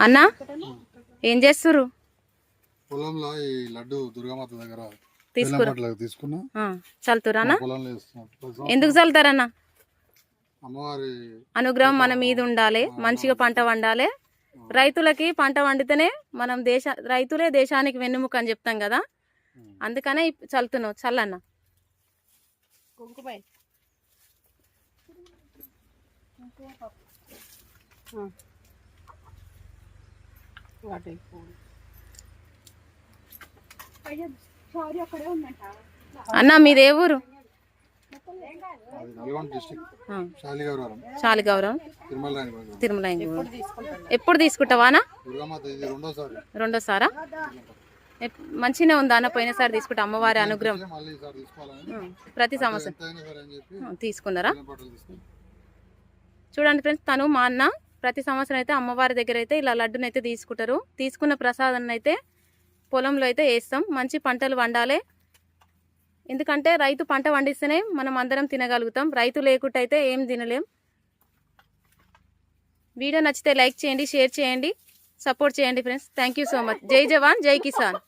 అన్నా ఏం చేస్తుర్రు? పొలంలో ఈ లడ్డు దుర్గామాత దగ్గర తీసుకురా. తీసుకున్నా. చల్లుతురానా ఎందుకు చల్లుతారన్నా? అమ్మవారి అనుగ్రహం మన మీద ఉండాలి మంచిగా పంట వండాలి. రైతులకి పంట వండితేనే మనం దేశ రైతులే దేశానికి వెన్నుముక అని చెప్తాం కదా. అందుకనే ఇప్ చల్లుతున్నావు చల్లన్న. కుంకుమ. వాటి అన్న మీదే ఊరు? అది నల్గొండ డిస్టిక్ ఆ, శాలిగౌరవరం చాలు గౌరవం తిరుమల ఎప్పుడు తీసుకుంటావానా రెండోసారి. మంచిగానే ఉందా అన్న పోయినసారి తీసుకుంటా అమ్మవారి అనుగ్రహం? ప్రతి సంవత్సరం. తీసుకున్నారా? చూడండి ఫ్రెండ్స్ తను మా అన్న ప్రతి సంవత్సరం అయితే అమ్మవారి దగ్గర అయితే ఇలా లడ్డునైతే అయితే తీసుకుంటారు. తీసుకున్న ప్రసాదాన్ని అయితే పొలంలో అయితే వేస్తాం. మంచి పంటలు వండాలి. ఎందుకంటే రైతు పంట పండిస్తేనే మనం అందరం తినగలుగుతాం. రైతు లేకుంటే అయితే ఏం తినలేం. వీడియో నచ్చితే లైక్ చేయండి షేర్ చేయండి సపోర్ట్ చేయండి friends. Thank you so much. జై జవాన్ జై కిసాన్.